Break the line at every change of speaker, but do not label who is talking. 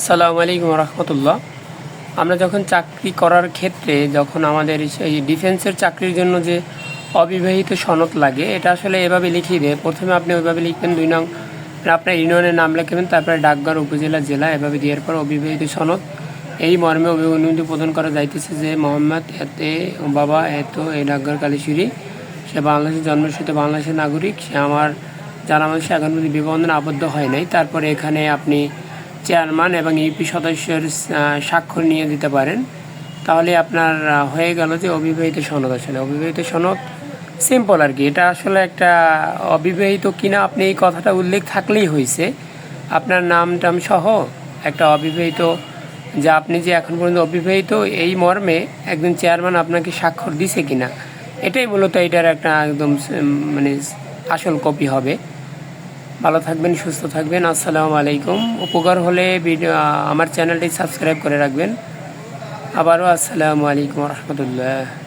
আসসালামু আলাইকুম রহমতুল্লাহ। আমরা যখন চাকরি করার ক্ষেত্রে, যখন আমাদের এই ডিফেন্সের চাকরির জন্য যে অবিবাহিত সনদ লাগে, এটা আসলে এভাবে লিখিয়ে দেয়। প্রথমে আপনি ওইভাবে লিখবেন, দুই নং আপনার ইউনিয়নের নাম লিখবেন, তারপরে ডাকঘর, উপজেলা, জেলা, এভাবে দেওয়ার পর অবিবাহিত সনদ। এই মর্মে অভিনন্দন প্রদান করা যাইতেছে যে, মোহাম্মদ এতে বাবা এত এই ডাকঘর কালীশ্বরী সে বাংলাদেশের জন্মসূত্র বাংলাদেশের নাগরিক। সে আমার জানা মানুষ এখন পর্যন্ত বিবন্ধনে আবদ্ধ হয় নাই। তারপরে এখানে আপনি চেয়ারম্যান এবং ইউপি সদস্যের স্বাক্ষর নিয়ে দিতে পারেন। তাহলে আপনার হয়ে গেল যে অবিবাহিত সনদ আসলে অবিবাহিত সনদ সিম্পল আর কি। এটা আসলে একটা অবিবাহিত কিনা আপনি এই কথাটা উল্লেখ থাকলেই হয়েছে আপনার নাম টাম সহ একটা অবিবাহিত, যা আপনি যে এখন পর্যন্ত অবিবাহিত এই মর্মে একজন চেয়ারম্যান আপনাকে স্বাক্ষর দিছে কিনা, এটাই মূলত এটার একটা একদম মানে আসল কপি হবে। ভালো থাকবেন, সুস্থ থাকবেন। আসসালামু আলাইকুম। উপকার হলে ভিডিও আমার চ্যানেলটি সাবস্ক্রাইব করে রাখবেন। আবারও আসসালামু আলাইকুম রহমতুল্লাহ।